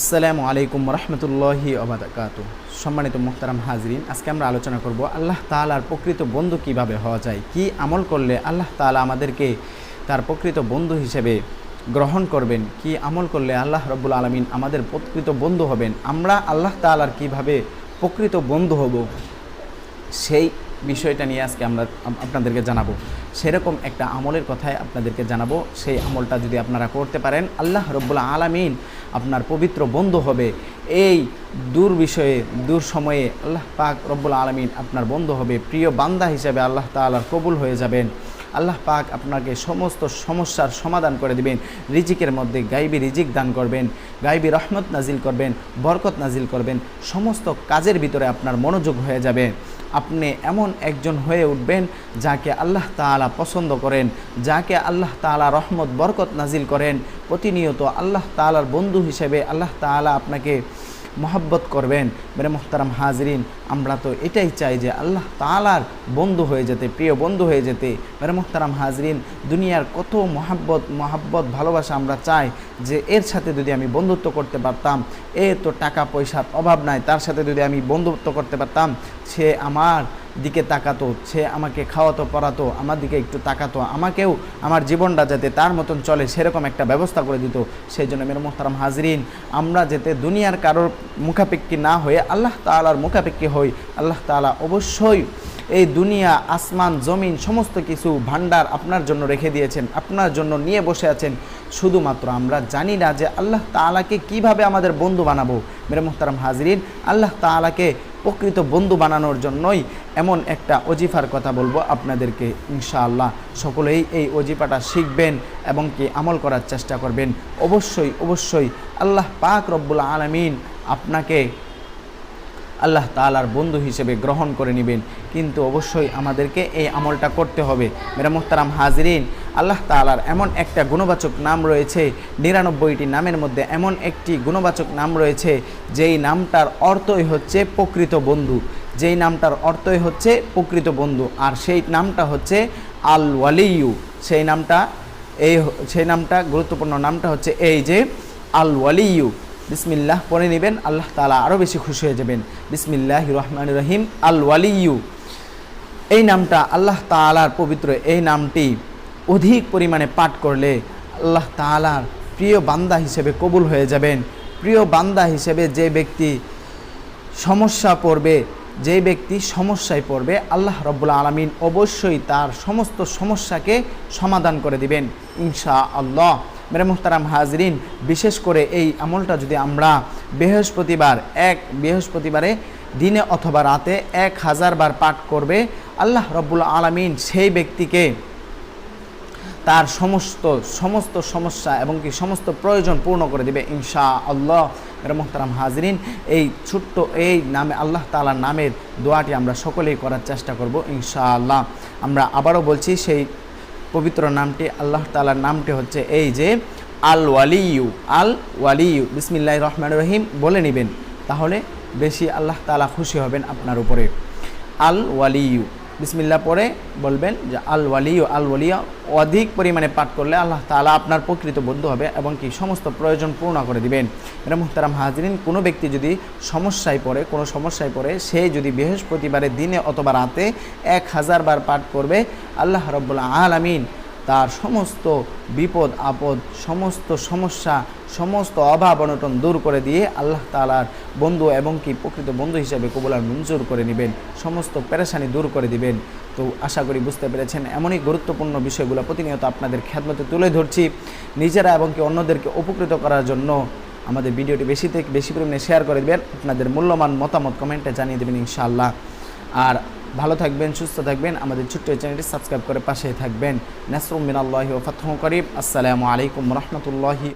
আসসালামু আলাইকুম রহমতুল্লাহি ওবাদাকাত সম্মানিত মোহতারাম হাজরিন, আজকে আমরা আলোচনা করব আল্লাহ তালার প্রকৃত বন্ধু কীভাবে হওয়া যায়, কি আমল করলে আল্লাহ তালা আমাদেরকে তার প্রকৃত বন্ধু হিসেবে গ্রহণ করবেন, কি আমল করলে আল্লাহ রব্বুল আলমিন আমাদের প্রকৃত বন্ধু হবেন, আমরা আল্লাহ তালার কীভাবে প্রকৃত বন্ধু হব, সেই বিষয়টা নিয়ে আজকে আমরা আপনাদেরকে জানাব। সেরকম একটা আমলের কথাই আপনাদেরকে জানাব। সেই আমলটা যদি আপনারা করতে পারেন, আল্লাহ রব্বুল আলামিন আপনার পবিত্র বন্ধু হবে। এই দূর বিষয়ে, দূর সময়ে আল্লাহ পাক রব্বুল আলামিন আপনার বন্ধু হবে। প্রিয় বান্দা হিসাবে আল্লাহ তাআলার কবুল হয়ে যাবেন। আল্লাহ পাক আপনাকে সমস্ত সমস্যার সমাধান করে দিবেন। রিজিকের মধ্যে গাইবি রিজিক দান করবেন, গাইবি রহমত নাজিল করবেন, বরকত নাজিল করবেন। সমস্ত কাজের ভিতরে আপনার মনোযোগ হয়ে যাবে। আপনি এমন একজন হয়ে উঠবেন যাকে আল্লাহ তালা পছন্দ করেন, যাকে আল্লাহ তালা রহমত, বরকত নাজিল করেন। প্রতিনিয়ত আল্লাহ তালার বন্ধু হিসেবে আল্লাহ তালা আপনাকে মহব্বত করবেন। মেরে মোহতারাম হাজরিন, আমরা তো এটাই চাই যে আল্লাহ তালার বন্ধু হয়ে যেতে, প্রিয় বন্ধু হয়ে যেতে। মেরে মোহতারাম হাজরিন, দুনিয়ার কত মহাব্বত মহাব্বত, ভালোবাসা আমরা চাই যে এর সাথে যদি আমি বন্ধুত্ব করতে পারতাম, এ তো টাকা পয়সার অভাব নাই, তার সাথে যদি আমি বন্ধুত্ব করতে পারতাম, সে আমার দিকে তাকাতো, সে আমাকে খাওয়াতো, পড়াতো, আমার দিকে একটু তাকাতো, আমাকেও আমার জীবনটা যাতে তার মতন চলে সেরকম একটা ব্যবস্থা করে দিত। সেই জন্য মেরো মোহতারাম হাজরিন, আমরা যাতে দুনিয়ার কারোর মুখাপেক্ষি না হয়ে আল্লাহ তালার মুখাপেক্ষী হই, আল্লাহ তালা অবশ্যই এই দুনিয়া, আসমান, জমিন, সমস্ত কিছু ভান্ডার আপনার জন্য রেখে দিয়েছেন, আপনার জন্য নিয়ে বসে আছেন। শুধুমাত্র আমরা জানি না যে আল্লাহ তালাকে কীভাবে আমাদের বন্ধু বানাবো। মেরে মোহতারাম হাজরিন, আল্লাহ তালাকে প্রকৃত বন্ধু বানানোর জন্যই এমন একটা অজিফার কথা বলব আপনাদেরকে, ইনশাআল্লাহ। সকলেই এই অজিফাটা শিখবেন এবং কি আমল করার চেষ্টা করবেন। অবশ্যই অবশ্যই আল্লাহ পাক রব্বুল আলমিন আপনাকে আল্লাহ তালার বন্ধু হিসেবে গ্রহণ করে নেবেন। কিন্তু অবশ্যই আমাদেরকে এই আমলটা করতে হবে। মেরা মোহতারাম হাজরিন, আল্লাহ তালার এমন একটা গুণবাচক নাম রয়েছে, নিরানব্বইটি নামের মধ্যে এমন একটি গুণবাচক নাম রয়েছে, যেই নামটার অর্থই হচ্ছে প্রকৃত বন্ধু। যেই নামটার অর্থই হচ্ছে প্রকৃত বন্ধু। আর সেই নামটা হচ্ছে আল ওয়ালিউ সেই নামটা, এই, সেই নামটা গুরুত্বপূর্ণ নামটা হচ্ছে এই যে আল ওয়ালিউ বিসমিল্লাহ পরে নেবেন, আল্লাহ তালা আরও বেশি খুশি হয়ে যাবেন। বিসমিল্লাহ রহমান রহিম আল ওয়ালিউ এই নামটা আল্লাহ তালার পবিত্র এই নামটি অধিক পরিমাণে পাঠ করলে আল্লাহ তালার প্রিয় বান্দা হিসেবে কবুল হয়ে যাবেন। প্রিয় বান্দা হিসেবে যে ব্যক্তি সমস্যা পড়বে, যে ব্যক্তি সমস্যায় পড়বে, আল্লাহ রব্বুল আলমিন অবশ্যই তার সমস্ত সমস্যাকে সমাধান করে দিবেন ইনশা আল্লাহ মেরে মুহতারাম হাজরিন, বিশেষ করে এই আমলটা যদি আমরা বৃহস্পতিবার, এক বৃহস্পতিবারে দিনে অথবা রাতে এক হাজার বার পাঠ করবে, আল্লাহ রব্বুল আলমিন সেই ব্যক্তিকে তার সমস্ত সমস্ত সমস্যা এবং কি সমস্ত প্রয়োজন পূর্ণ করে দিবে ইনশা আল্লাহ মোহতারাম হাজরিন, এই ছোট্ট এই নামে আল্লাহ তালার নামের দোয়াটি আমরা সকলেই করার চেষ্টা করব ইনশা আল্লাহ আমরা আবারও বলছি, সেই পবিত্র নামটি, আল্লাহ তালার নামটি হচ্ছে এই যে আল ওয়ালিউ আল ওয়ালিউ বিসমিল্লাহ রহমান রহিম, বলে নেবেন। তাহলে বেশি আল্লাহ তালা খুশি হবেন আপনার উপরে। আল ওয়ালিউ বিসমিল্লা পরে বলবেন যে আল ওয়ালিও আল ওয়ালিয়া, অধিক পরিমাণে পাঠ করলে আল্লাহ তালা আপনার প্রকৃত বন্ধু হবে এবং কি সমস্ত প্রয়োজন পূর্ণ করে দিবেন। এরা মুহতারাম হাজরিন, কোনো ব্যক্তি যদি সমস্যায় পড়ে, কোনো সমস্যায় পড়ে, সে যদি বৃহস্পতিবারে দিনে অথবা রাতে এক হাজার বার পাঠ করবে, আল্লাহ রব্বুল্লা আলামিন তার সমস্ত বিপদ, আপদ, সমস্ত সমস্যা, সমস্ত অভাব, অনটন দূর করে দিয়ে আল্লাহ তালার বন্ধু এবং কি প্রকৃত বন্ধু হিসেবে কবুলার মঞ্জুর করে নেবেন, সমস্ত পেরেশানি দূর করে দিবেন। তো আশা করি বুঝতে পেরেছেন, এমনই গুরুত্বপূর্ণ বিষয়গুলো প্রতিনিয়ত আপনাদের খেদমতে তুলে ধরছি। নিজেরা এবং কি অন্যদেরকে উপকৃত করার জন্য আমাদের ভিডিওটি বেশি থেকে বেশি পরিমাণে শেয়ার করে দেবেন। আপনাদের মূল্যবান মতামত কমেন্টে জানিয়ে দেবেন ইনশাআল্লাহ। আর ভালো থাকবেন, সুস্থ থাকবেন। আমাদের ছোট্ট চ্যানেলটি সাবস্ক্রাইব করে পাশে থাকবেন। নাসরুম মিনাল্লাহি ও ফাতহ করিম। আসসালামু আলাইকুম রহমতুল্লাহি